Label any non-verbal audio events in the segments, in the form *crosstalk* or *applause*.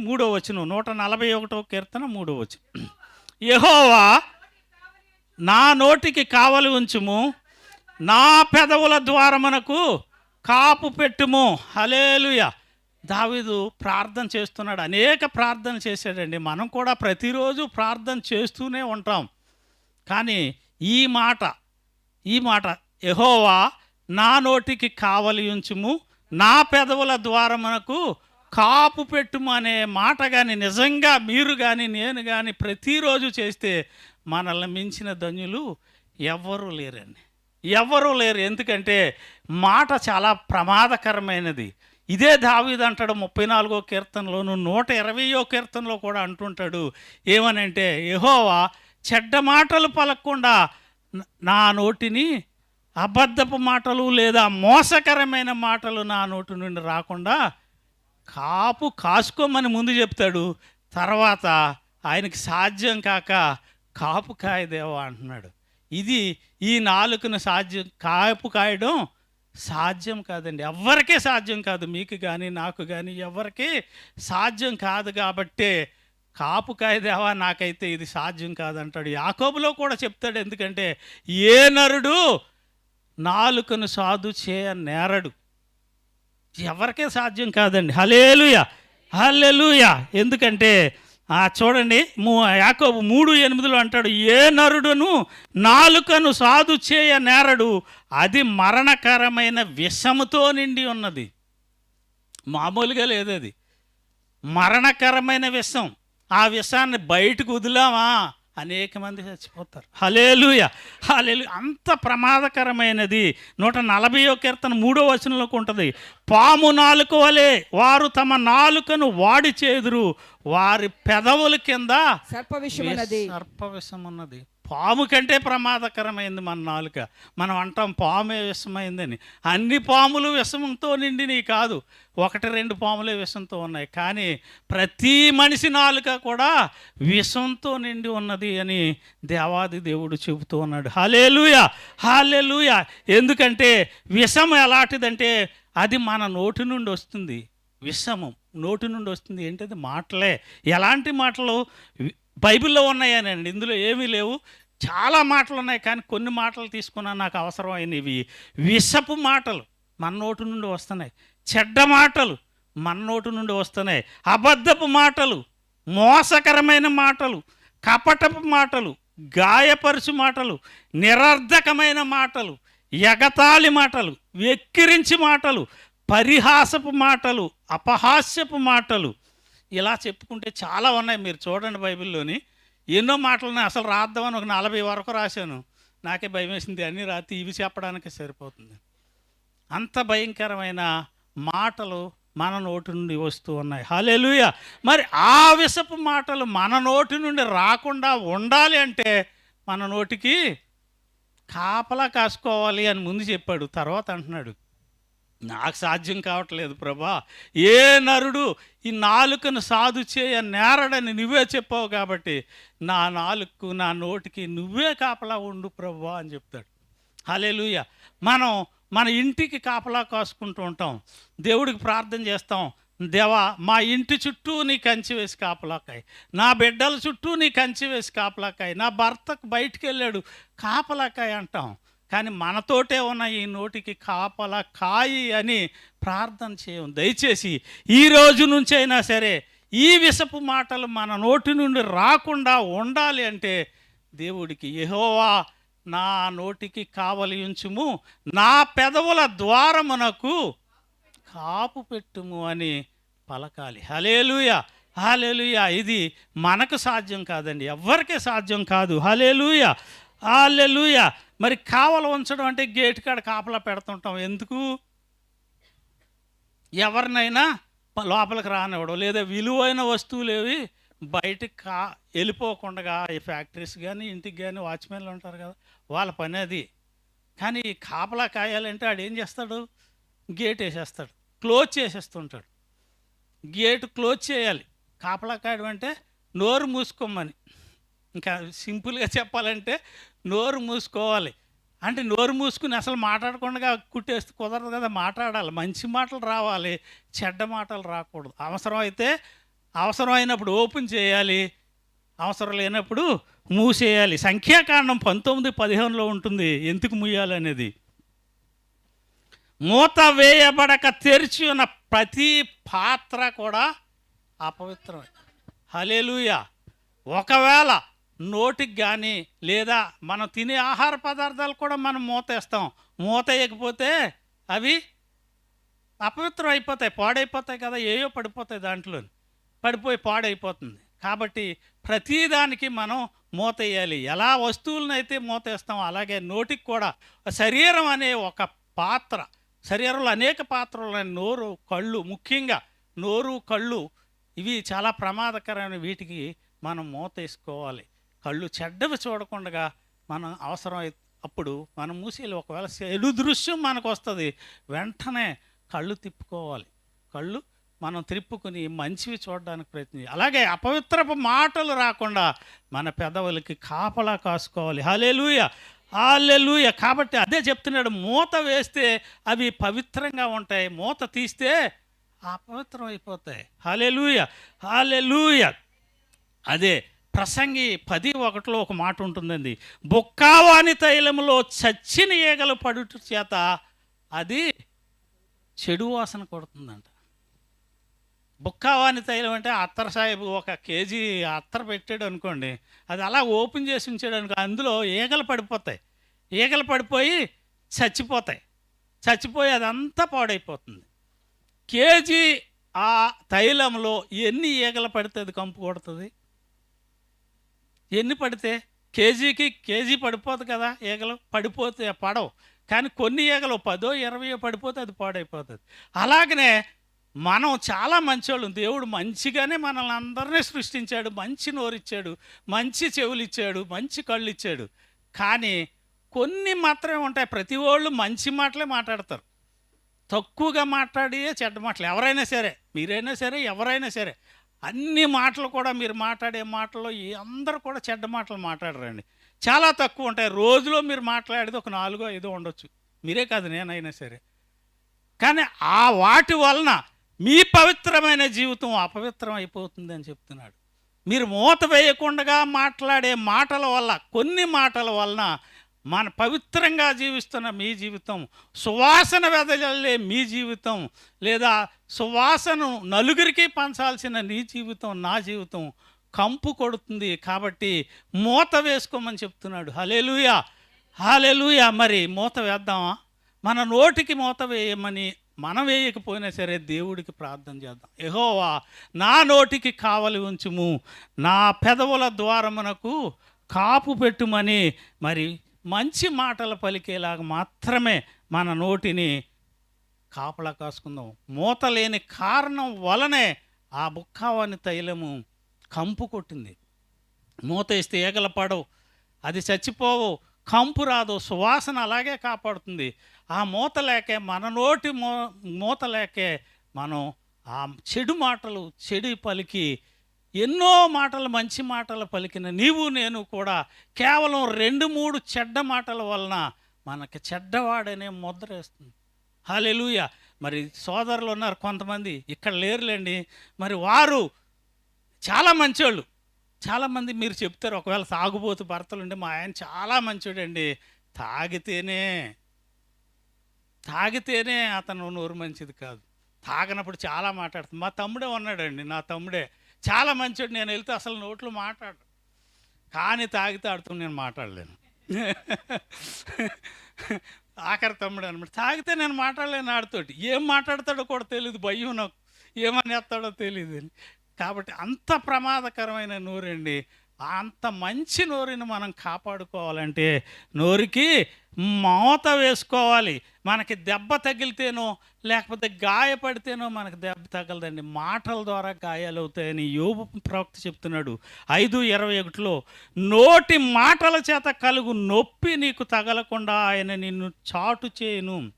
మూడో వచనం నూట నలభై ఒకటో కీర్తన మూడో వచనం. యహోవా నా నోటికి కావలి ఉంచుము నా పెదవుల ద్వారమునకు కాపు పెట్టుము. హలేలుయ దావీదు ప్రార్థన చేస్తున్నాడు అనేక ప్రార్థన చేశాడండి. మనం కూడా ప్రతిరోజు ప్రార్థన చేస్తూనే ఉంటాం. కానీ ఈ మాట ఈ మాట యహోవా నా నోటికి కావలి ఉంచుము నా పెదవుల ద్వారమునకు కాపు పెట్టుమనే మాట కానీ నిజంగా మీరు కానీ నేను కానీ ప్రతిరోజు చేస్తే మనల్ని మించిన ధన్యులు ఎవ్వరూ లేరండి. ఎవ్వరూ లేరు. ఎందుకంటే మాట చాలా ప్రమాదకరమైనది. ఇదే దావీదు అంటాడు ముప్పై నాలుగో కీర్తనలోను నూట ఇరవయో కీర్తనలో కూడా అంటుంటాడు. ఏమనంటే యహోవా చెడ్డ మాటలు పలకకుండా నా నోటిని అబద్ధపు మాటలు లేదా మోసకరమైన మాటలు నా నోటి నుండి రాకుండా కాపు కాసుకోమని ముందు చెప్తాడు తర్వాత ఆయనకి సాధ్యం కాక కాపు కాయదేవా అంటున్నాడు. ఇది ఈ నాలుకను సాధ్యం కాపు కాయడం సాధ్యం కాదండి. ఎవ్వరికీ సాధ్యం కాదు మీకు కానీ నాకు కానీ ఎవరికీ సాధ్యం కాదు కాబట్టే కాపు కాయదేవా నాకైతే ఇది సాధ్యం కాదంటాడు. యాకోబులో కూడా చెప్తాడు ఎందుకంటే ఏ నరుడు నాలుకను సాధు చేయ నేరడు. ఎవరికే సాధ్యం కాదండి. Hallelujah hallelujah. ఎందుకంటే చూడండి మూ యాకోబు మూడు ఎనిమిదిలో అంటాడు ఏ నరుడును నాలుకను సాధు చేయ నేరడు అది మరణకరమైన విషముతో నిండి ఉన్నది. మామూలుగా లేదు అది మరణకరమైన విషం. ఆ విషాన్ని బయటకు వదిలామా అనేక మంది చచ్చిపోతారు. హలేలుయ హలేలు అంత ప్రమాదకరమైనది. నూట నలభైయో కీర్తన మూడో వచనంలోకి ఉంటుంది. పాము నాలుక వలె వారు తమ నాలుకను వాడి చేదురు. వారి పెదవుల కింద సర్ప విషయమున్నది సర్ప విషం ఉన్నది పాము కంటే ప్రమాదకరమైంది మన నాలుక. మనం అంటాం పామే విషమైందని. అన్ని పాములు విషంతో నిండినవి కాదు. ఒకటి రెండు పాములే విషంతో ఉన్నాయి. కానీ ప్రతి మనిషి నాలుక కూడా విషంతో నిండి ఉన్నది అని దేవాది దేవుడు చెబుతూ ఉన్నాడు. హాలేలుయ హాలేలుయ ఎందుకంటే విషం ఎలాంటిదంటే అది మన నోటి నుండి వస్తుంది. విషము నోటి నుండి వస్తుంది. ఏంటది? మాటలే. ఎలాంటి మాటలు? బైబిల్లో బైబిల్లో ఉన్నాయనండి. ఇందులో ఏమీ లేవు. చాలా మాటలు ఉన్నాయి కానీ కొన్ని మాటలు తీసుకున్నా నాకు అవసరమైనవి విషపు మాటలు మన నోటి నుండి వస్తున్నాయి. చెడ్డ మాటలు మన నోటి నుండి వస్తున్నాయి. అబద్ధపు మాటలు మోసకరమైన మాటలు కపటపు మాటలు గాయపరుచు మాటలు నిరర్ధకమైన మాటలు ఎగతాళి మాటలు వెక్కిరించి మాటలు పరిహాసపు మాటలు అపహాస్యపు మాటలు. ఇలా చెప్పుకుంటే చాలా ఉన్నాయి మీరు చూడండి బైబిల్లోని. ఎన్నో మాటలని అసలు రాద్దామని ఒక నలభై వరకు రాశాను. నాకే భయం వేసింది అన్నీ రాత్రి ఇవి చెప్పడానికి సరిపోతుంది. అంత భయంకరమైన మాటలు మన నోటి నుండి వస్తూ ఉన్నాయి. హల్లెలూయా! మరి ఆ విషపు మాటలు మన నోటి నుండి రాకుండా ఉండాలి అంటే మన నోటికి కాపలా కాసుకోవాలి అని ముందు చెప్పాడు. తర్వాత అంటున్నాడు నాకు సాధ్యం కావట్లేదు ప్రభా. ఏ నరుడు ఈ నాలుకను సాధు చేయ నేరడని నువ్వే చెప్పావు కాబట్టి నా నాలుకకు నా నోటికి నువ్వే కాపలా ఉండు ప్రభా అని చెప్తాడు. హలేలుయ మనం మన ఇంటికి కాపలా కాసుకుంటూ ఉంటాం. దేవుడికి ప్రార్థన చేస్తాం. దేవా మా ఇంటి చుట్టూ నీ కంచి వేసి కాపలాకాయి నా బిడ్డల చుట్టూ నీ కంచి వేసి కాపలాకాయి నా భర్తకు బయటికి వెళ్ళాడు కాపలాకాయ అంటాం. కానీ మనతోటే ఉన్న ఈ నోటికి కాపలా కాయి అని ప్రార్థన చేయం. దయచేసి ఈ రోజు నుంచైనా సరే ఈ విషపు మాటలు మన నోటి నుండి రాకుండా ఉండాలి అంటే దేవుడికి యెహోవా నా నోటికి కావలి ఉంచుము నా పెదవుల ద్వారమునకు కాపు పెట్టుము అని పలకాలి. హలేలుయ హలేలుయ ఇది మనకు సాధ్యం కాదండి ఎవ్వరికీ సాధ్యం కాదు. హలేలుయ ఆలెలుయ మరి కావల ఉంచడం అంటే గేట్ కాడ కాపలా పెడుతుంటాం. ఎందుకు? ఎవరినైనా లోపలికి రానివ్వడం. లేదా విలువైన వస్తువులు ఏవి బయటకు కా వెళ్ళిపోకుండా ఈ ఫ్యాక్టరీస్ కానీ ఇంటికి కానీ వాచ్మెన్లు ఉంటారు కదా వాళ్ళ పని అది. కానీ ఈ కాపలా కాయాలంటే ఆడు ఏం చేస్తాడు? గేట్ వేసేస్తాడు. క్లోజ్ చేసేస్తుంటాడు. గేట్ క్లోజ్ చేయాలి. కాపలా కాయడం అంటే నోరు మూసుకోమని. ఇంకా సింపుల్గా చెప్పాలంటే నోరు మూసుకోవాలి. అంటే నోరు మూసుకుని అసలు మాట్లాడకుండా కుట్టేస్తే కుదరదు కదా మాట్లాడాలి. మంచి మాటలు రావాలి చెడ్డ మాటలు రాకూడదు. అవసరం అయితే అవసరం అయినప్పుడు ఓపెన్ చేయాలి అవసరం లేనప్పుడు మూసేయాలి. సంఖ్యాకాండం పంతొమ్మిది పదిహేనులో ఉంటుంది. ఎందుకు మూయాలనేది? మూత వేయబడక తెరిచి ఉన్న ప్రతి పాత్ర కూడా అపవిత్రం హలేలుయ ఒకవేళ నోటికి కానీ లేదా మనం తినే ఆహార పదార్థాలు కూడా మనం మూత వేస్తాం మూత వేయకపోతే అవి అపవిత్రం అయిపోతాయి పాడైపోతాయి కదా ఏయో పడిపోతాయి దాంట్లో పడిపోయి పాడైపోతుంది. కాబట్టి ప్రతిదానికి మనం మూత వేయాలి ఎలా వస్తువులనైతే మూతేస్తాం మూత అలాగే నోటికి కూడా. శరీరం అనే ఒక పాత్ర శరీరంలో అనేక పాత్రలు ఉన్నాయి. నోరు కళ్ళు ముఖ్యంగా నోరు కళ్ళు ఇవి చాలా ప్రమాదకరమైన వీటికి మనం మూత వేసుకోవాలి కళ్ళు చెడ్డవి చూడకుండా మనం అవసరం అప్పుడు మనం మూసేలు ఒకవేళ చెడు దృశ్యం మనకు వస్తుంది వెంటనే కళ్ళు తిప్పుకోవాలి. కళ్ళు మనం తిప్పుకుని మంచివి చూడడానికి ప్రయత్నం అలాగే అపవిత్రపు మాటలు రాకుండా మన పెదవులకి కాపలా కాసుకోవాలి. హాలేలుయ హాలెలుయ కాబట్టి అదే చెప్తున్నాడు. మూత వేస్తే అవి పవిత్రంగా ఉంటాయి. మూత తీస్తే అపవిత్రం అయిపోతాయి. హాలెలుయ హాలెలుయ అదే ప్రసంగి పది ఒకటిలో ఒక మాట ఉంటుందండి. బొక్కావాని తైలములో చచ్చిన ఈగలు పడుట చేత అది చెడు వాసన కొడుతుందంట. బుక్కావాని తైలం అంటే అత్తర్ సాహిబ్ ఒక కేజీ అత్తర్ పెట్టాడు అనుకోండి. అది అలా ఓపెన్ చేసి ఉంచాడు అనుకో అందులో ఈగలు పడిపోతాయి. ఈగలు పడిపోయి చచ్చిపోతాయి. చచ్చిపోయి అదంతా పాడైపోతుంది. కేజీ ఆ తైలంలో ఎన్ని ఈగలు పడితే అది కంపు కొడుతుంది? ఎన్ని పడితే కేజీకి కేజీ పడిపోదు కదా ఈగలు పడిపోతే పడవు. కానీ కొన్ని ఈగలు పదో ఇరవయో పడిపోతే అది పాడైపోతుంది. అలాగనే మనం చాలా మంచోళ్ళం. దేవుడు మంచిగానే మనల్ని అందరినీ సృష్టించాడు. మంచి నోరిచ్చాడు. మంచి చెవులు ఇచ్చాడు మంచి కళ్ళు ఇచ్చాడు కానీ కొన్ని మాత్రమే ఉంటాయి. ప్రతి వాళ్ళు మంచి మాటలే మాట్లాడతారు. తక్కువగా మాట్లాడి చెడ్డ మాటలు ఎవరైనా సరే మీరైనా సరే ఎవరైనా సరే. అన్ని మాటలు కూడా మీరు మాట్లాడే మాటల్లో ఈ అందరూ కూడా చెడ్డ మాటలు మాట్లాడరండి. చాలా తక్కువ ఉంటాయి. రోజులో మీరు మాట్లాడేది ఒక నాలుగో ఐదో ఉండొచ్చు. మీరే కాదు నేనైనా సరే. కానీ ఆ వాటి వలన మీ పవిత్రమైన జీవితం అపవిత్రం అయిపోతుంది అని చెప్తున్నాడు. మీరు మూత వేయకుండా మాట్లాడే మాటల వల్ల కొన్ని మాటల వలన మన పవిత్రంగా జీవిస్తున్న మీ జీవితం సువాసన వెదజల్లే మీ జీవితం లేదా సువాసన నలుగురికి పంచాల్సిన నీ జీవితం నా జీవితం కంపు కొడుతుంది కాబట్టి మూత వేసుకోమని చెప్తున్నాడు. హలేలుయా హాలెలుయా మరి మూత వేద్దామా? మన నోటికి మూత వేయమని మనం వేయకపోయినా సరే దేవుడికి ప్రార్థన చేద్దాం. ఎహోవా నా నోటికి కావలి ఉంచుము నా పెదవుల ద్వారమునకు కాపు పెట్టుమని మరి మంచి మాటలు పలికేలాగా మాత్రమే మన నోటిని కాపలా కాసుకుందాం. మూత లేని కారణం వలనే ఆ బుక్కావాని తైలము కంపు కొట్టింది. మూత వేస్తే ఏగల పడవు. అది చచ్చిపోవు. కంపు రాదు. సువాసన అలాగే కాపాడుతుంది. ఆ మూత లేకే మన నోటి మూ మూత లేకే మనం ఆ చెడు మాటలు చెడు పలికి ఎన్నో మాటలు మంచి మాటలు పలికిన నీవు నేను కూడా కేవలం రెండు మూడు చెడ్డ మాటల వలన మనకి చెడ్డవాడనే ముద్ర వేస్తుంది. హాలెలుయ మరి సోదరులు ఉన్నారు కొంతమంది ఇక్కడ లేరులేండి. మరి వారు చాలా మంచోళ్ళు. చాలామంది మీరు చెప్తారు ఒకవేళ తాగుబోతు భర్తలు ఉంటే మా ఆయన చాలా మంచోడండి. తాగితేనే తాగితేనే అతను నోరు మంచిది కాదు. తాగినప్పుడు చాలా మాట్లాడుతుంది. మా తమ్ముడే ఉన్నాడండి నా తమ్ముడే. చాలా మంచోడు నేను వెళ్తే అసలు నోట్లో మాట్లాడు కానీ తాగితే ఆడుతూ నేను మాట్లాడలేను. ఆఖరి తమ్ముడు అనమాట తాగితే నేను మాట్లాడలేను ఆడితోటి. ఏం మాట్లాడతాడో కూడా తెలియదు భయం నాకు. ఏమని ఎత్తాడో తెలియదు అని. కాబట్టి అంత ప్రమాదకరమైన నూరండి అంత మంచి నోరుని మనం కాపాడుకోవాలంటే నోరుకి మూత వేసుకోవాలి. మనకి దెబ్బ తగిలితేనో లేకపోతే గాయపడితేనో మనకి దెబ్బ తగలదండి. మాటల ద్వారా గాయాలు అవుతాయని యోబు ప్రవక్త చెప్తున్నాడు. ఐదు ఇరవై ఒకటిలో నోటి మాటల చేత కలుగు నొప్పి నీకు తగలకుండా ఆయన నిన్ను చాటు చేయను.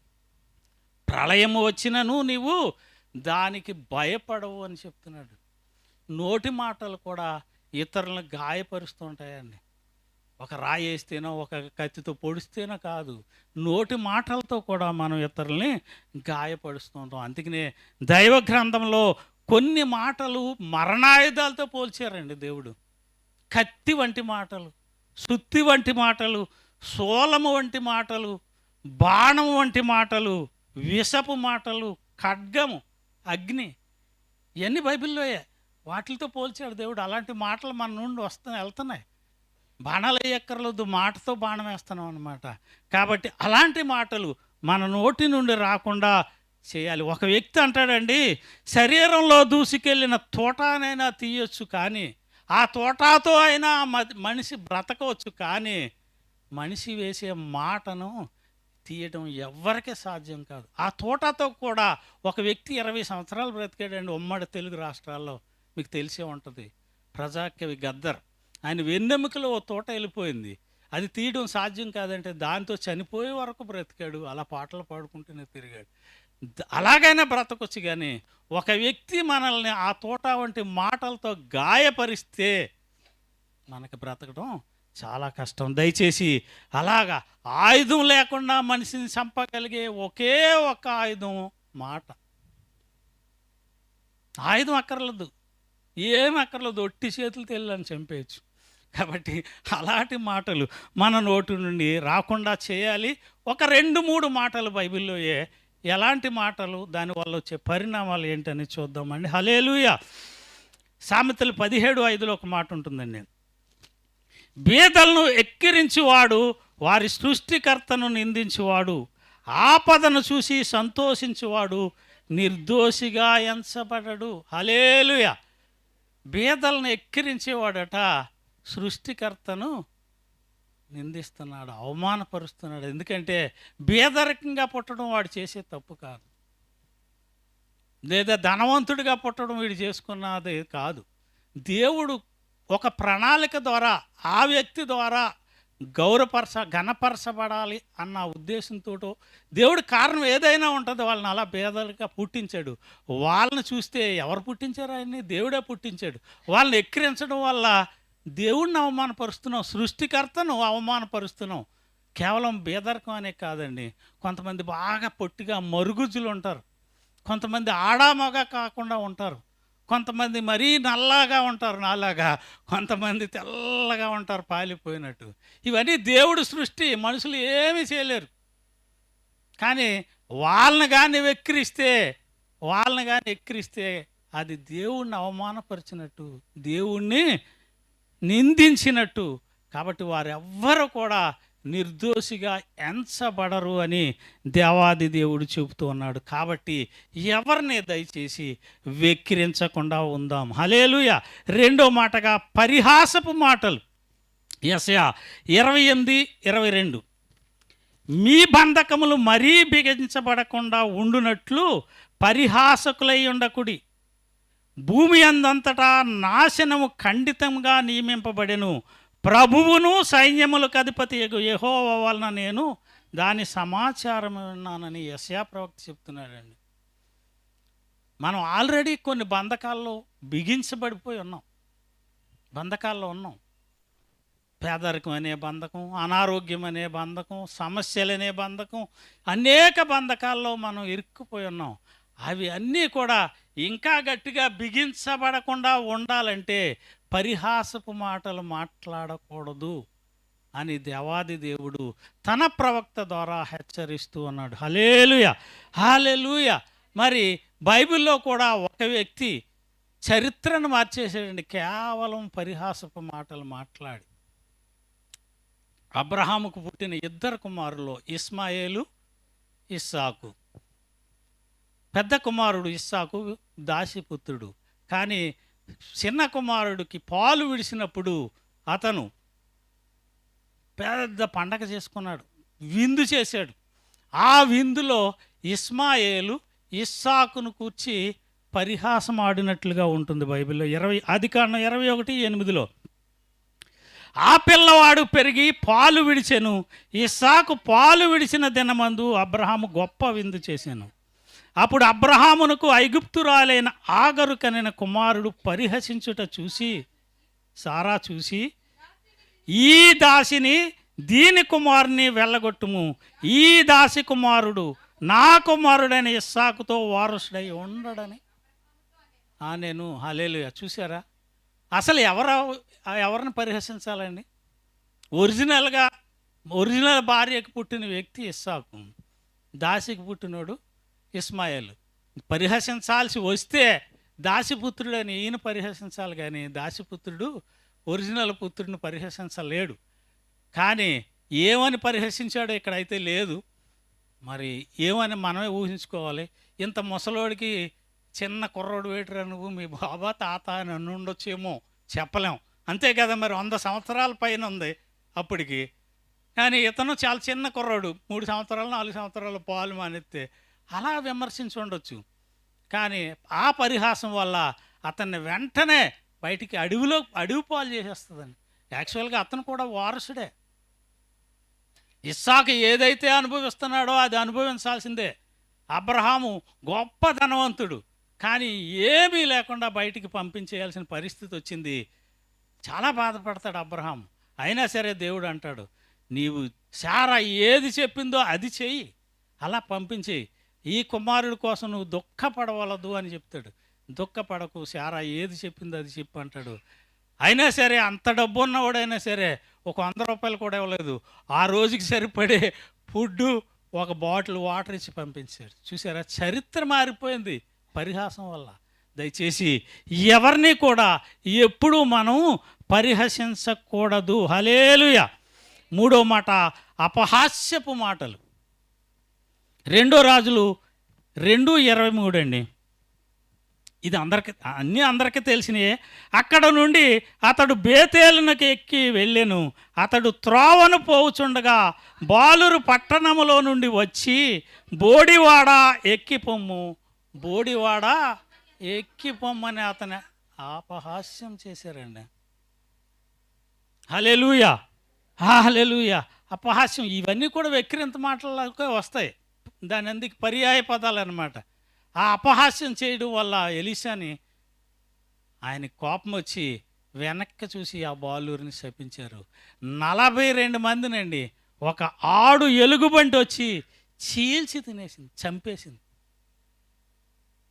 ప్రళయము వచ్చినను నీవు దానికి భయపడవు అని చెప్తున్నాడు. నోటి మాటలు కూడా ఇతరులను గాయపరుస్తూ ఉంటాయండి. ఒక రాయి వేస్తేనో ఒక కత్తితో పొడిస్తేనో కాదు. నోటి మాటలతో కూడా మనం ఇతరుల్ని గాయపరుస్తూ ఉంటాం. అందుకనే దైవ గ్రంథంలో కొన్ని మాటలు మరణాయుధాలతో పోల్చారండి దేవుడు. కత్తి వంటి మాటలు సుత్తి వంటి మాటలు సోలము వంటి మాటలు బాణం వంటి మాటలు విషపు మాటలు ఖడ్గము అగ్ని ఇవన్నీ బైబిల్లోయే. వాటితో పోల్చాడు దేవుడు. అలాంటి మాటలు మన నుండి వస్తున్నాయి వెళ్తున్నాయి. బాణాలు వేయక్కర్లేదు మాటతో బాణం వేస్తున్నాం అనమాట కాబట్టి అలాంటి మాటలు మన నోటి నుండి రాకుండా చేయాలి. ఒక వ్యక్తి అంటాడండి శరీరంలో దూసుకెళ్ళిన తోటనైనా తీయొచ్చు కానీ ఆ తోటతో అయినా మ- మనిషి బ్రతకవచ్చు కానీ మనిషి వేసే మాటను తీయడం ఎవ్వరికీ సాధ్యం కాదు. ఆ తోటతో కూడా ఒక వ్యక్తి ఇరవై సంవత్సరాలు బ్రతికాడండి ఉమ్మడి తెలుగు రాష్ట్రాల్లో. మీకు తెలిసే ఉంటుంది. ప్రజాకవి గద్దర్. ఆయన వెన్నెముకలో ఓ తోట వెళ్ళిపోయింది. అది తీయడం సాధ్యం కాదంటే దాంతో చనిపోయే వరకు బ్రతికాడు. అలా పాటలు పాడుకుంటూనే తిరిగాడు. అలాగైనా బ్రతకొచ్చు కానీ ఒక వ్యక్తి మనల్ని ఆ తోట వంటి మాటలతో గాయపరిస్తే మనకి బ్రతకడం చాలా కష్టం. దయచేసి అలాగా ఆయుధం లేకుండా మనిషిని చంపగలిగే ఒకే ఒక ఆయుధం మాట. ఆయుధం అక్కర్లేదు. ఏం అక్కర్లేదు ఒట్టి చేతులు తెల్లని చంపేయచ్చు. కాబట్టి అలాంటి మాటలు మన నోటి నుండి రాకుండా చేయాలి. ఒక రెండు మూడు మాటలు బైబిల్లో ఏ ఎలాంటి మాటలు దానివల్ల వచ్చే పరిణామాలు ఏంటని చూద్దామండి. హలేలుయ సామెతలు పదిహేడు ఐదులో ఒక మాట ఉంటుందండి. బీదలను ఎక్కిరించువాడు వారి సృష్టికర్తను నిందించువాడు ఆపదను చూసి సంతోషించువాడు నిర్దోషిగా ఎంచబడడు. హలేలుయ బీదలను ఎక్కిరించేవాడట. సృష్టికర్తను నిందిస్తున్నాడు అవమానపరుస్తున్నాడు. ఎందుకంటే బీదరికంగా పుట్టడం వాడు చేసే తప్పు కాదు. లేదా ధనవంతుడిగా పుట్టడం వీడు చేసుకున్నది కాదు. దేవుడు ఒక ప్రణాళిక ద్వారా ఆ వ్యక్తి ద్వారా గౌరవపరచ ఘనపరచబడాలి అన్న ఉద్దేశంతో దేవుడి కారణం ఏదైనా ఉంటుంది వాళ్ళని అలా పేదలుగా పుట్టించాడు. వాళ్ళని చూస్తే ఎవరు పుట్టించారు ఆయన్ని? దేవుడే పుట్టించాడు. వాళ్ళని ఎక్కిరించడం వల్ల దేవుడిని అవమానపరుస్తున్నాం సృష్టికర్తను అవమానపరుస్తున్నాం. కేవలం బేదరికం అనే కాదండి. కొంతమంది బాగా పొట్టిగా మరుగుజ్జులు ఉంటారు. కొంతమంది ఆడామగ కాకుండా ఉంటారు. కొంతమంది మరీ నల్లగా ఉంటారు నాలాగా కొంతమంది తెల్లగా ఉంటారు పాలిపోయినట్టు. ఇవన్నీ దేవుడు సృష్టి మనుషులు ఏమీ చేయలేరు. కానీ వాళ్ళని కానీ వెక్కిరిస్తే వాళ్ళని కానీ ఎక్కిరిస్తే అది దేవుణ్ణి అవమానపరిచినట్టు దేవుణ్ణి నిందించినట్టు. కాబట్టి వారెవ్వరు కూడా నిర్దోషిగా ఎంచబడరు అని దేవాది దేవుడు చెబుతూ ఉన్నాడు. కాబట్టి ఎవరిని దయచేసి వెక్కిరించకుండా ఉందాం. హలేలుయ రెండో మాటగా పరిహాసపు మాటలు. ఎస్యా ఇరవై ఎనిమిది ఇరవై రెండు. మీ బంధకములు మరీ బిగించబడకుండా ఉండునట్లు పరిహాసకులై ఉండకుడి. భూమి అందంతటా నాశనము ఖండితంగా నియమింపబడెను. ప్రభువును సైన్యములకు అధిపతి యహో వలన నేను దాని సమాచారం విన్నానని యశయా ప్రవక్త చెప్తున్నాడండి. మనం ఆల్రెడీ కొన్ని బంధకాల్లో బిగించబడిపోయి ఉన్నాం. బంధకాల్లో ఉన్నాం. పేదరికం అనే బంధకం అనారోగ్యం అనే బంధకం సమస్యలనే బంధకం అనేక బంధకాల్లో మనం ఇరుక్కుపోయి ఉన్నాం. అవి అన్నీ కూడా ఇంకా గట్టిగా బిగించబడకుండా ఉండాలంటే పరిహాసపు మాటలు మాట్లాడకూడదు అని దేవాది దేవుడు తన ప్రవక్త ద్వారా హెచ్చరిస్తూ ఉన్నాడు. హలేలుయ హాలేలుయ మరి బైబిల్లో కూడా ఒక వ్యక్తి చరిత్రను మార్చేసాడండి కేవలం పరిహాసపు మాటలు మాట్లాడి. అబ్రహాముకు పుట్టిన ఇద్దరు కుమారులు ఇస్మాయేలు ఇస్సాకు. పెద్ద కుమారుడు ఇస్సాకు దాసిపుత్రుడు. కానీ చిన్న కుమారుడికి పాలు విడిచినప్పుడు అతను పెద్ద పండగ చేసుకున్నాడు. విందు చేశాడు. ఆ విందులో ఇస్మాయేలు ఇస్సాకును కూర్చి పరిహాసం ఆడినట్లుగా ఉంటుంది బైబిల్లో. ఇరవై అది కారణం ఇరవై ఒకటి ఎనిమిదిలో. ఆ పిల్లవాడు పెరిగి పాలు విడిచెను. ఇస్సాకు పాలు విడిచిన దినమందు అబ్రహాము గొప్ప విందు చేశాను. అప్పుడు అబ్రహామునకు ఐగుప్తురాలైన ఆగరు కనిన కుమారుడు పరిహసించుట చూసి సారా చూసి ఈ దాసిని దీని కుమారుని వెళ్ళగొట్టుము. ఈ దాసి కుమారుడు నా కుమారుడైన ఇస్సాకుతో వారసుడై ఉండడని. ఆ నేను హలేలు చూసారా అసలు ఎవరు ఎవరిని పరిహసించాలండి? ఒరిజినల్గా ఒరిజినల్ భార్యకు పుట్టిన వ్యక్తి ఇస్సాకు. దాసికి పుట్టినోడు ఇస్మాయిల్. పరిహసించాల్సి వస్తే దాసిపుత్రుడు అని ఈయన పరిహసించాలి కానీ దాసిపుత్రుడు ఒరిజినల్ పుత్రుడిని పరిహసించలేడు. కానీ ఏమని పరిహసించాడో ఇక్కడైతే లేదు. మరి ఏమని మనమే ఊహించుకోవాలి? ఇంత ముసలోడికి చిన్న కుర్రోడు వేటరా నువ్వు మీ బాబా తాత అని అన్ను ఉండొచ్చేమో చెప్పలేం. అంతే కదా మరి వంద సంవత్సరాల పైన ఉంది అప్పటికి. కానీ ఇతను చాలా చిన్న కుర్రోడు. మూడు సంవత్సరాలు నాలుగు సంవత్సరాలు పాలు మానేస్తే అలా విమర్శించి ఉండొచ్చు. కానీ ఆ పరిహాసం వల్ల అతన్ని వెంటనే బయటికి అడవిలో అడవి పాలు చేసేస్తుందని యాక్చువల్గా అతను కూడా వారసుడే. ఇస్సాకు ఏదైతే అనుభవిస్తున్నాడో అది అనుభవించాల్సిందే. అబ్రహాము గొప్ప ధనవంతుడు కానీ ఏమీ లేకుండా బయటికి పంపించేయాల్సిన పరిస్థితి వచ్చింది. చాలా బాధపడతాడు అబ్రహాం. అయినా సరే దేవుడు అంటాడు నీవు సారా ఏది చెప్పిందో అది చెయ్యి. అలా పంపించేయి. ఈ కుమారుడి కోసం నువ్వు దుఃఖపడవలదు అని చెప్తాడు. దుఃఖపడకు సారా ఏది చెప్పిందో అది చెప్పు అంటాడు. అయినా సరే అంత డబ్బు ఉన్నవాడైనా సరే ఒక వంద రూపాయలు కూడా ఇవ్వలేదు. ఆ రోజుకి సరిపడే ఫుడ్ ఒక బాటిల్ వాటర్ ఇచ్చి పంపించాడు చూసారా? చరిత్ర మారిపోయింది పరిహాసం వల్ల. దయచేసి ఎవరిని కూడా ఎప్పుడూ మనం పరిహసించకూడదు. హలేలుయ మూడో మాట అపహాస్యపు మాటలు. రెండో రాజులు రెండు ఇరవై మూడు అండి. ఇది అందరికి అన్నీ అందరికీ తెలిసినయే. అక్కడ నుండి అతడు బేతేలునకు ఎక్కి వెళ్ళాను. అతడు త్రోవను పోవుచుండగా బాలురు పట్టణములో నుండి వచ్చి బోడివాడ ఎక్కి పొమ్ము. బోడివాడ ఎక్కి పొమ్మని అతని ఆపహాస్యం చేశారండి. హలెలుయా హలెలుయా అపహాస్యం ఇవన్నీ కూడా వెక్కిరింత మాటలకే వస్తాయి. దాని అందుకు పర్యాయ పదాలు అనమాట ఆ అపహాస్యం చేయడం వల్ల ఎలిసాని ఆయన కోపం వచ్చి వెనక్కి చూసి ఆ బాలూరిని శపించారు. నలభై రెండు మందినండి. ఒక ఆడు ఎలుగుబంటి వచ్చి చీల్చి తినేసింది చంపేసింది.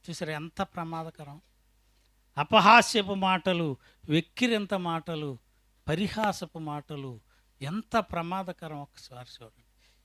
చూసారు ఎంత ప్రమాదకరం. అపహాస్యపు మాటలు వెక్కిరింత మాటలు పరిహాసపు మాటలు ఎంత ప్రమాదకరం ఒకసారి చూడండి.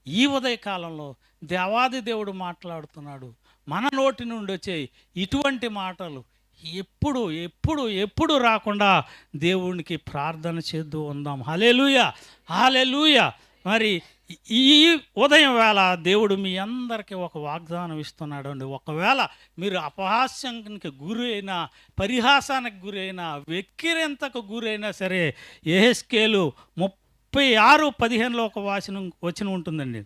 ఈ ఉదయకాలంలో దేవాది దేవుడు మాట్లాడుతున్నాడు. మన నోటి నుండి వచ్చే ఇటువంటి మాటలు ఎప్పుడు ఎప్పుడు ఎప్పుడు రాకుండా దేవునికి ప్రార్థన చేద్దు ఉందాం. హలెలుయ హలెలుయ మరి ఈ ఉదయం వేళ దేవుడు మీ అందరికీ ఒక వాగ్దానం ఇస్తున్నాడు అండి ఒకవేళ మీరు అపహాస్యానికి గురైనా పరిహాసానికి గురైనా వెక్కిరింతకు గురైనా సరే ఏహెస్కేలు ముప్పై ఆరు పదిహేనులో ఒక వాచనం వచనం ఉంటుందండి.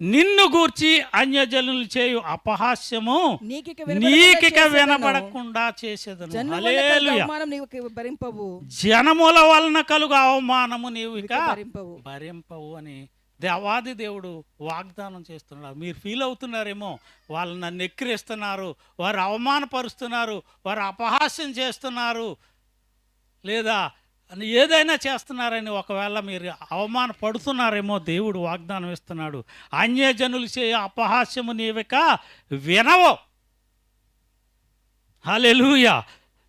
నిన్ను గూర్చి అన్యజనులు చేయు అపహాస్యము నీకిక వినబడకుండా చేసేదను. జనముల వలన కలుగు అవమానము నీవు ఇక భరింపవు అని దేవాది దేవుడు వాగ్దానం చేస్తున్నాడు. మీరు ఫీల్ అవుతున్నారేమో వాళ్ళు నన్ను ఎక్కిరిస్తున్నారు వారు అవమానపరుస్తున్నారు వారు అపహాస్యం చేస్తున్నారు లేదా అని ఏదైనా చేస్తున్నారని ఒకవేళ మీరు అవమానపడుతున్నారేమో దేవుడు వాగ్దానం ఇస్తున్నాడు. అన్యజనులు చే అపహాస్యము నీవిక వినవు. హలెలూయ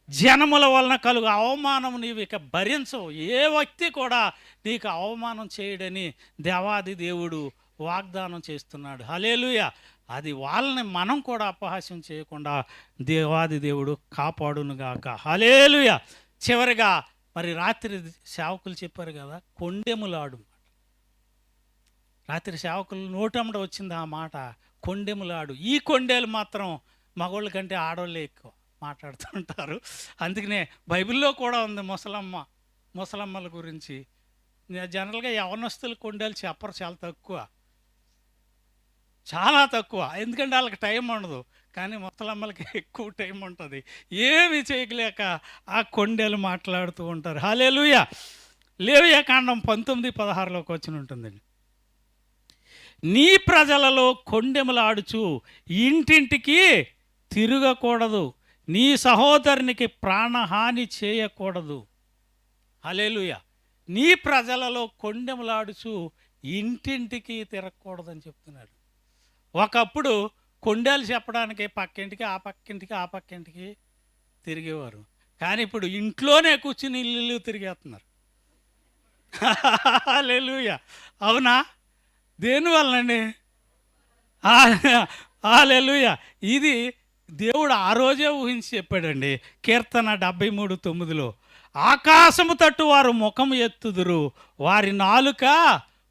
జనముల వలన కలుగు అవమానం నీవు ఇక భరించవు. ఏ వ్యక్తి కూడా నీకు అవమానం చేయడని దేవాది దేవుడు వాగ్దానం చేస్తున్నాడు. హలేలుయ అది వాళ్ళని మనం కూడా అపహాస్యం చేయకుండా దేవాది దేవుడు కాపాడునుగాక. హలేలుయ చివరిగా మరి రాత్రి సేవకులు చెప్పారు కదా కొండెములాడు రాత్రి సేవకులు నోటమ్మడ వచ్చింది ఆ మాట కొండెములాడు. ఈ కొండేలు మాత్రం మగవాళ్ళ కంటే ఆడవాళ్ళే ఎక్కువ మాట్లాడుతుంటారు. అందుకనే బైబిల్లో కూడా ఉంది ముసలమ్మ ముసలమ్మల గురించి. జనరల్గా యవనస్తులు కొండేలు చెప్పరు చాలా తక్కువ. చాలా తక్కువ. ఎందుకంటే వాళ్ళకి టైం ఉండదు. కానీ ముత్తలమ్మలకి ఎక్కువ టైం ఉంటుంది. ఏమి చేయలేక ఆ కొండెలు మాట్లాడుతూ ఉంటారు. హాలేలుయ లేవియా కాండం పంతొమ్మిది పదహారులోకి వచ్చిన ఉంటుందండి. నీ ప్రజలలో కొండెములాడుచు ఇంటింటికి తిరగకూడదు. నీ సహోదరునికి ప్రాణహాని చేయకూడదు. హలేలుయ నీ ప్రజలలో కొండెములాడుచు ఇంటింటికి తిరగకూడదని చెప్తున్నాడు. ఒకప్పుడు కొండేలు చెప్పడానికి పక్కింటికి ఆ పక్కింటికి ఆ పక్కింటికి తిరిగేవారు. కానీ ఇప్పుడు ఇంట్లోనే కూర్చుని ఇల్లు తిరిగేస్తున్నారు. *laughs* హల్లెలూయా. అవునా? దేనివల్లండి హాలెలుయ ఇది దేవుడు ఆ రోజే ఊహించి చెప్పాడండి. కీర్తన డెబ్బై మూడు తొమ్మిదిలో ఆకాశము తట్టు వారు ముఖం ఎత్తుదురు వారి నాలుక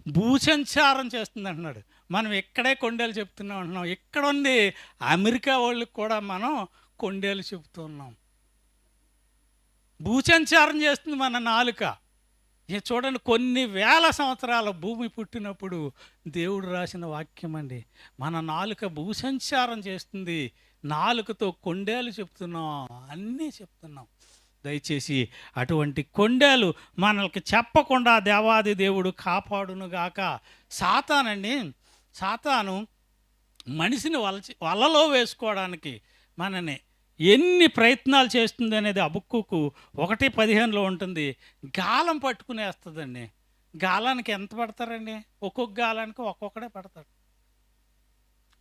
భూసంచారం చేస్తుంది అన్నాడు మనం ఇక్కడే కొండేలు చెప్తున్నాం అంటున్నాం. ఇక్కడ ఉంది అమెరికా వాళ్ళకి కూడా మనం కొండేలు చెప్తున్నాం. భూసంచారం చేస్తుంది మన నాలుక. చూడండి కొన్ని వేల సంవత్సరాల భూమి పుట్టినప్పుడు దేవుడు రాసిన వాక్యం అండి మన నాలుక భూసంచారం చేస్తుంది నాలుకతో కొండేలు చెప్తున్నాం అన్నీ చెప్తున్నాం. దయచేసి అటువంటి కొండేలు మనల్కి చెప్పకుండా దేవాది దేవుడు కాపాడునుగాక. సాతానండి సాతాను మనిషిని వలచి వలలో వేసుకోవడానికి మనని ఎన్ని ప్రయత్నాలు చేస్తుంది అనేది అబుక్కుకు ఒకటి పదిహేనులో ఉంటుంది. గాలం పట్టుకునేస్తుందండి. గాలానికి ఎంత పడతారండి? ఒక్కొక్క గాలానికి ఒక్కొక్కడే పడతాడు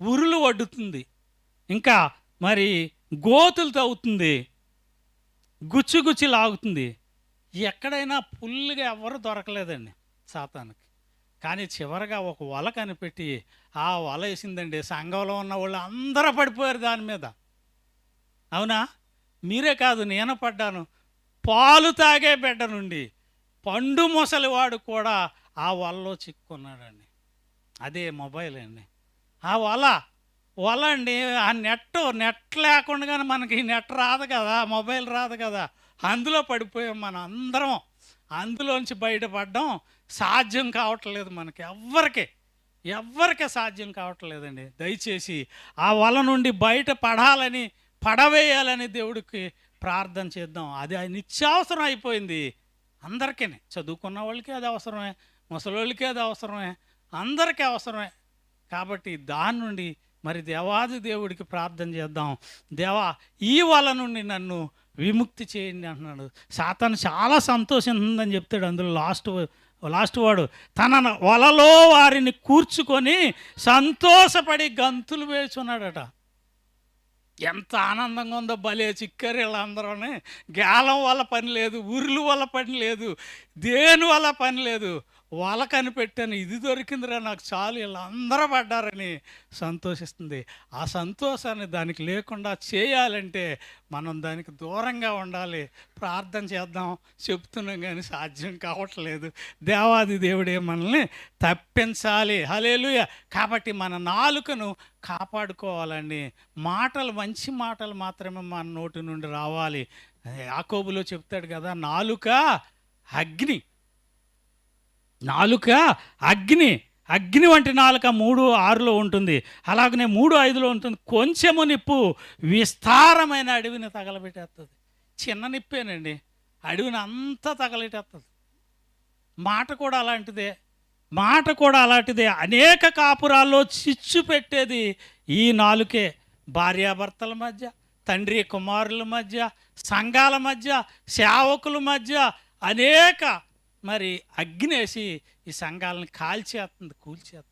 ఉరులు వడ్డుతుంది. ఇంకా మరి గోతులు తవ్వుతుంది. గుచ్చి గుచ్చి లాగుతుంది. ఎక్కడైనా ఫుల్గా ఎవరు దొరకలేదండి సాతానికి. కానీ చివరగా ఒక వల కనిపెట్టి ఆ వల వేసిందండి. సంఘంలో ఉన్న వాళ్ళు అందరూ పడిపోయారు దాని మీద. అవునా? మీరే కాదు నేను పడ్డాను. పాలు తాగే బిడ్డ నుండి పండు ముసలివాడు కూడా ఆ వలలో చిక్కున్నాడండి. అదే మొబైల్ అండి. ఆ వల వల అండి ఆ నెట్ నెట్ లేకుండా మనకి ఈ నెట్ రాదు కదా మొబైల్ రాదు కదా. అందులో పడిపోయాం మనం అందరం అందులోంచి బయటపడ్డం. సాధ్యం కావట్లేదు మనకి. ఎవ్వరికి ఎవ్వరికి సాధ్యం కావట్లేదండి. దయచేసి ఆ వల నుండి బయట పడాలని పడవేయాలని దేవుడికి ప్రార్థన చేద్దాం. అది నిత్యావసరం అయిపోయింది. అందరికీ చదువుకున్న వాళ్ళకి అది అవసరమే ముసలోళ్ళకి అది అవసరమే అందరికీ అవసరమే. కాబట్టి దాని నుండి మరి దేవాది దేవుడికి ప్రార్థన చేద్దాం. దేవా ఈ వల నుండి నన్ను విముక్తి చేయండి అంటున్నాడు. సాతాను చాలా సంతోషం ఉందని చెప్తాడు అందులో లాస్ట్ లాస్ట్ వాడు తన వలలో వారిని కూర్చుకొని సంతోషపడి గంతులు వేసున్నాడట ఎంత ఆనందంగా ఉందో భలే చిక్కరు వీళ్ళందరూనే. గాలం వల్ల పని లేదు ఉరులు వల్ల పని లేదు దేని వల్ల పని లేదు. వల కనిపెట్టాను ఇది దొరికిందిరా నాకు చాలు వీళ్ళందరూ పడ్డారని సంతోషిస్తుంది. ఆ సంతోషాన్ని దానికి లేకుండా చేయాలంటే మనం దానికి దూరంగా ఉండాలి. ప్రార్థన చేద్దాం చెప్తున్నాం కానీ సాధ్యం కావట్లేదు. దేవాది దేవుడే మనల్ని తప్పించాలి. హలేలుయ కాబట్టి మన నాలుకను కాపాడుకోవాలండి. మాటలు మంచి మాటలు మాత్రమే మన నోటి నుండి రావాలి. యాకోబులో చెప్తాడు కదా నాలుక అగ్ని. నాలుక అగ్ని. అగ్ని వంటి నాలుక మూడు ఆరులో ఉంటుంది. అలాగనే మూడు ఐదులో ఉంటుంది. కొంచెము నిప్పు విస్తారమైన అడవిని తగలబెట్టేస్తుంది చిన్న నిప్పేనండి. అడవిని అంతా తగలెట్టేస్తుంది మాట కూడా అలాంటిదే. మాట కూడా అలాంటిదే. అనేక కాపురాల్లో చిచ్చు పెట్టేది ఈ నాలుకే. భార్యాభర్తల మధ్య తండ్రి కుమారుల మధ్య సంఘాల మధ్య సేవకుల మధ్య అనేక మరి అగ్నేసి ఈ సంఘాలను కాల్చేస్తుంది కూల్చేస్తుంది.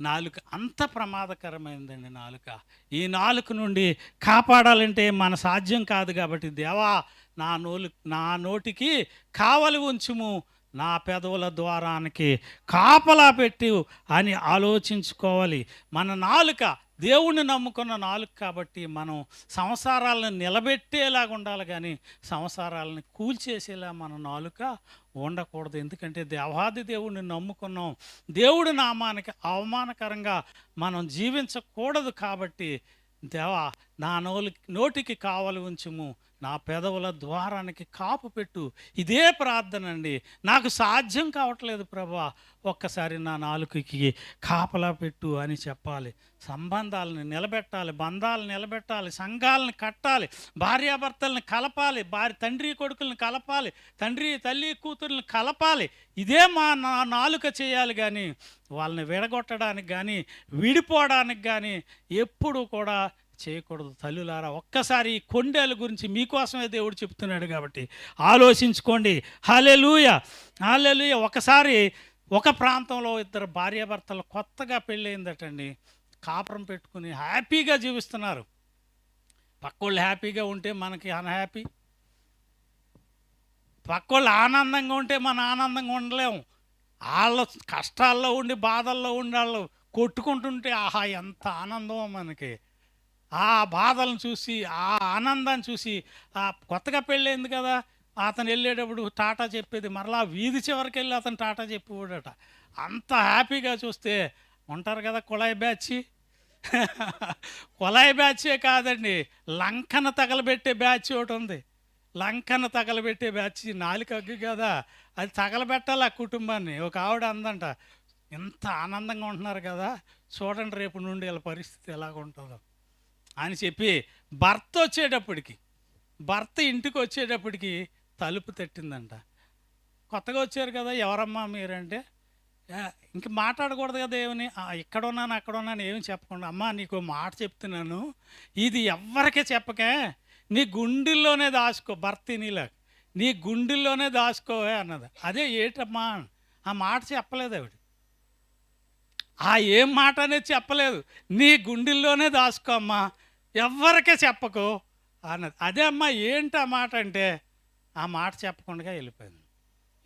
నాలుక అంత ప్రమాదకరమైందండి నాలుక. ఈ నాలుక నుండి కాపాడాలంటే మన సాధ్యం కాదు కాబట్టి దేవా నా నోలు నా నోటికి కావలి ఉంచుము నా పెదవుల ద్వారానికి కాపలా పెట్టు అని ఆలోచించుకోవాలి. మన నాలుక దేవుణ్ణి నమ్ముకున్న నాలుక కాబట్టి మనం సంసారాలను నిలబెట్టేలాగా ఉండాలి కానీ సంసారాలను కూల్చేసేలా మన నాలుక ఉండకూడదు. ఎందుకంటే దేవాది దేవుడిని నమ్ముకున్నాం. దేవుడి నామానికి అవమానకరంగా మనం జీవించకూడదు కాబట్టి దేవా నా నోలు నోటికి కావలి ఉంచుము. నా పెదవుల ద్వారానికి కాపు పెట్టు. ఇదే ప్రార్థన అండి నాకు సాధ్యం కావట్లేదు ప్రభా. ఒక్కసారి నా నాలుకకి కాపలా పెట్టు అని చెప్పాలి. సంబంధాలను నిలబెట్టాలి బంధాలను నిలబెట్టాలి సంఘాలను కట్టాలి భార్యాభర్తలను కలపాలి భార్య తండ్రి కొడుకులను కలపాలి తండ్రి తల్లి కూతుర్లను కలపాలి. ఇదే మా నా నాలుక చేయాలి కానీ వాళ్ళని విడగొట్టడానికి కానీ విడిపోవడానికి కానీ ఎప్పుడు కూడా చేయకూడదు తల్లులారా. ఒక్కసారి ఈ కొండేల గురించి మీకోసమే దేవుడు చెప్తున్నాడు కాబట్టి ఆలోచించుకోండి. హాలెలూయ హాలెలూయ ఒకసారి ఒక ప్రాంతంలో ఇద్దరు భార్యాభర్తలు కొత్తగా పెళ్ళయిందటండి. కాపురం పెట్టుకుని హ్యాపీగా జీవిస్తున్నారు. పక్కోళ్ళు హ్యాపీగా ఉంటే మనకి అన్హ్యాపీ. పక్కోళ్ళు ఆనందంగా ఉంటే మన ఆనందంగా ఉండలేము వాళ్ళ కష్టాల్లో ఉండి బాధల్లో ఉండి వాళ్ళు కొట్టుకుంటుంటే ఆహా ఎంత ఆనందం మనకి. ఆ బాధలను చూసి ఆ ఆనందాన్ని చూసి ఆ కొత్తగా పెళ్ళైంది కదా అతను వెళ్ళేటప్పుడు టాటా చెప్పేది మరలా వీధి చివరికి వెళ్ళి అతను టాటా చెప్పేవాడట. అంత హ్యాపీగా చూస్తే ఉంటారు కదా కుళాయి బ్యాచ్? *laughs* కుళాయి బ్యాచే కాదండి లంకన తగలబెట్టే బ్యాచ్ ఒకటి ఉంది. లంకన తగలబెట్టే బ్యాచ్ నాలుక అగ్గు కదా అది తగలబెట్టాలి ఆ కుటుంబాన్ని. ఒక ఆవిడ అందంట ఎంత ఆనందంగా ఉంటున్నారు కదా చూడండి రేపు నుండి వీళ్ళ పరిస్థితి ఎలాగ ఉంటుందో అని చెప్పి భర్త వచ్చేటప్పటికి భర్త ఇంటికి వచ్చేటప్పటికి తలుపు తట్టిందంట. కొత్తగా వచ్చారు కదా ఎవరమ్మా మీరంటే ఇంక మాట్లాడకూడదు కదా ఏమని? ఇక్కడ ఉన్నాను అక్కడ ఉన్నాను ఏమి చెప్పకుండా అమ్మా నీకు మాట చెప్తున్నాను ఇది ఎవ్వరికీ చెప్పకే నీ గుండెల్లోనే దాచుకో భర్త నీలా నీ గుండెల్లోనే దాచుకోవే అన్నది. అదే ఏటమ్మా ఆ మాట చెప్పలేదు ఆవిడ. ఆ ఏం మాట అనేది చెప్పలేదు నీ గుండెల్లోనే దాచుకో అమ్మా ఎవ్వరికే చెప్పకు అన్నది. అదే అమ్మా ఏంటి ఆ మాట అంటే ఆ మాట చెప్పకుండా వెళ్ళిపోయింది.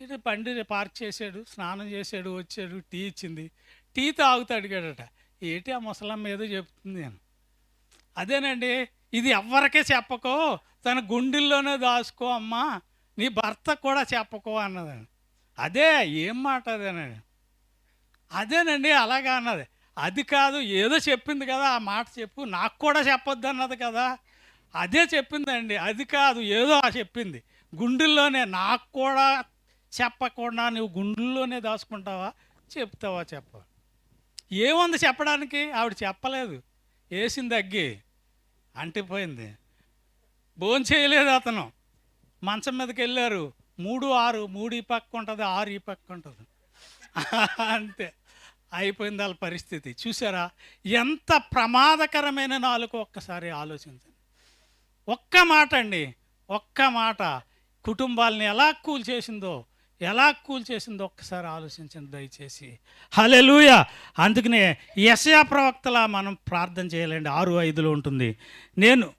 ఇటు బండి పార్క్ చేశాడు స్నానం చేశాడు వచ్చాడు టీ ఇచ్చింది. టీ తాగుతూ అడిగాడట ఏంటి ఆ ముసలమ్మ ఏదో చెప్తుంది అని. అదేనండి ఇది ఎవ్వరికే చెప్పకో తన గుండెల్లోనే దాచుకో అమ్మా నీ భర్త కూడా చెప్పకో అన్నదండి అదే ఏం మాట అదేనండి. అదేనండి అలాగా అన్నది. అది కాదు ఏదో చెప్పింది కదా ఆ మాట చెప్పు నాకు కూడా చెప్పొద్దు అన్నది కదా. అదే చెప్పిందండి అది కాదు ఏదో ఆ చెప్పింది. గుండెల్లోనే నాకు కూడా చెప్పకుండా నువ్వు గుండెల్లోనే దాచుకుంటావా చెప్తావా చెప్ప ఏముంది చెప్పడానికి? ఆవిడ చెప్పలేదు. వేసింది అగ్గి అంటిపోయింది. భోజనం చేయలేదు అతను. మంచం మీదకి వెళ్ళారు. మూడు ఆరు మూడు ఈ పక్క ఉంటుంది ఆరు ఈ పక్క ఉంటుంది. అంతే. అయిపోయింది వాళ్ళ పరిస్థితి. చూసారా? ఎంత ప్రమాదకరమైన నాలుగు ఒక్కసారి ఆలోచించండి. ఒక్క మాట అండి ఒక్క మాట. కుటుంబాలని ఎలా కూల్ చేసిందో ఎలా కూల్ చేసిందో ఒక్కసారి ఆలోచించండి దయచేసి. హలెలూయ అందుకనే యశయా ప్రవక్తలా మనం ప్రార్థన చేయాలండి. ఆరు ఐదులో ఉంటుంది. నేను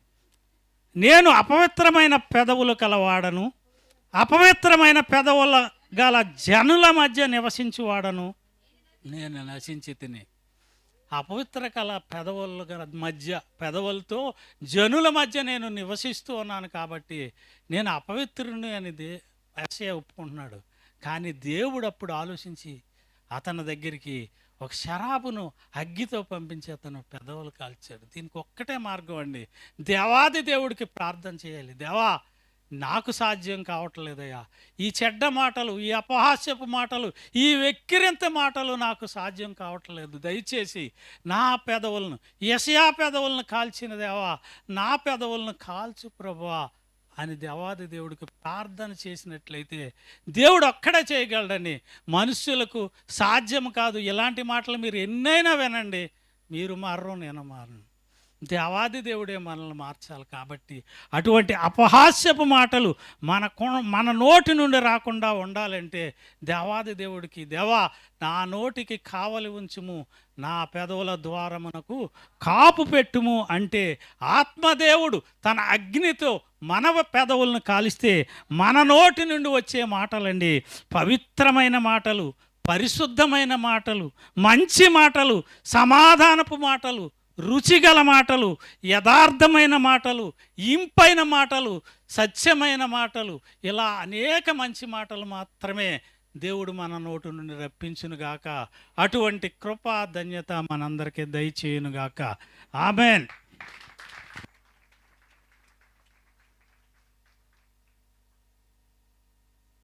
నేను అపవిత్రమైన పెదవులు కలవాడను అపవిత్రమైన పెదవుల గల జనుల మధ్య నివసించువాడను నేను నశించి తిని. అపవిత్ర కళ పెదవుల గల మధ్య పెదవులతో జనుల మధ్య నేను నివసిస్తూ ఉన్నాను కాబట్టి నేను అపవిత్రుని అని దే ఎస్ఏ ఒప్పుకుంటున్నాడు. కానీ దేవుడు అప్పుడు ఆలోచించి అతని దగ్గరికి ఒక శరాబును అగ్గితో పంపించి అతను పెదవులు కాల్చాడు. దీనికి ఒక్కటే మార్గం అండి. దేవాది దేవుడికి ప్రార్థన చేయాలి. దేవా నాకు సాధ్యం కావట్లేదయ్యా. ఈ చెడ్డ మాటలు ఈ అపహాస్యపు మాటలు ఈ వెక్కిరింత మాటలు నాకు సాధ్యం కావట్లేదు. దయచేసి నా పెదవులను యశయా పెదవులను కాల్చిన దేవా నా పెదవులను కాల్చు ప్రభువా అని దేవాది దేవుడికి ప్రార్థన చేసినట్లయితే దేవుడు ఒక్కడే చేయగలడని మనుషులకు సాధ్యం కాదు. ఇలాంటి మాటలు మీరు ఎన్నైనా వినండి. మీరు మారరు నేను మారను. దేవాది దేవుడే మనల్ని మార్చాలి కాబట్టి అటువంటి అపహాస్యపు మాటలు మన మన నోటి నుండి రాకుండా ఉండాలంటే దేవాది దేవుడికి దేవా నా నోటికి కావలి ఉంచుము నా పెదవుల ద్వారమునకు కాపు పెట్టుము అంటే ఆత్మదేవుడు తన అగ్నితో మనవ పెదవులను కాలిస్తే మన నోటి నుండి వచ్చే మాటలండి. పవిత్రమైన మాటలు పరిశుద్ధమైన మాటలు మంచి మాటలు సమాధానపు మాటలు రుచిగల మాటలు యథార్థమైన మాటలు ఇంపైన మాటలు సత్యమైన మాటలు ఇలా అనేక మంచి మాటలు మాత్రమే దేవుడు మన నోటు నుండి రప్పించునుగాక. అటువంటి కృపా ధన్యత మనందరికీ దయచేయునుగాక. ఆమెన్.